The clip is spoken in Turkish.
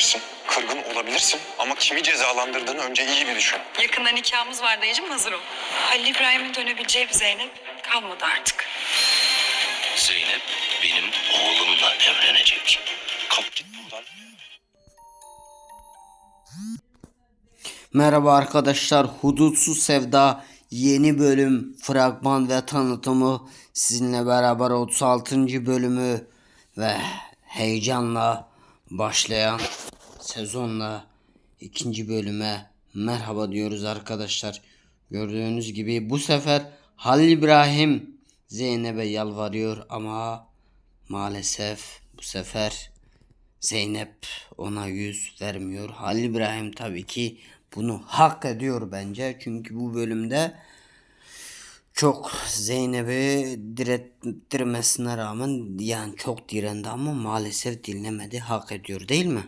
olabilirsin, kırgın olabilirsin ama kimi cezalandırdığını önce iyi bir düşün. Yakında nikahımız var dayıcım hazır ol. Halil İbrahim'in dönebileceği bir Zeynep kalmadı artık. Zeynep benim oğlumla evlenecek. Kalk git buradan. Merhaba arkadaşlar, Hudutsuz Sevda yeni bölüm fragman ve tanıtımı sizinle beraber 36. bölümü ve heyecanla başlayan sezonla ikinci bölüme merhaba diyoruz arkadaşlar. Gördüğünüz gibi bu sefer Halil İbrahim Zeynep'e yalvarıyor ama maalesef bu sefer Zeynep ona yüz vermiyor. Halil İbrahim tabii ki bunu hak ediyor bence. Çünkü bu bölümde çok Zeynep'i direttirmesine rağmen yani çok direndi ama maalesef dinlemedi. Hak ediyor değil mi?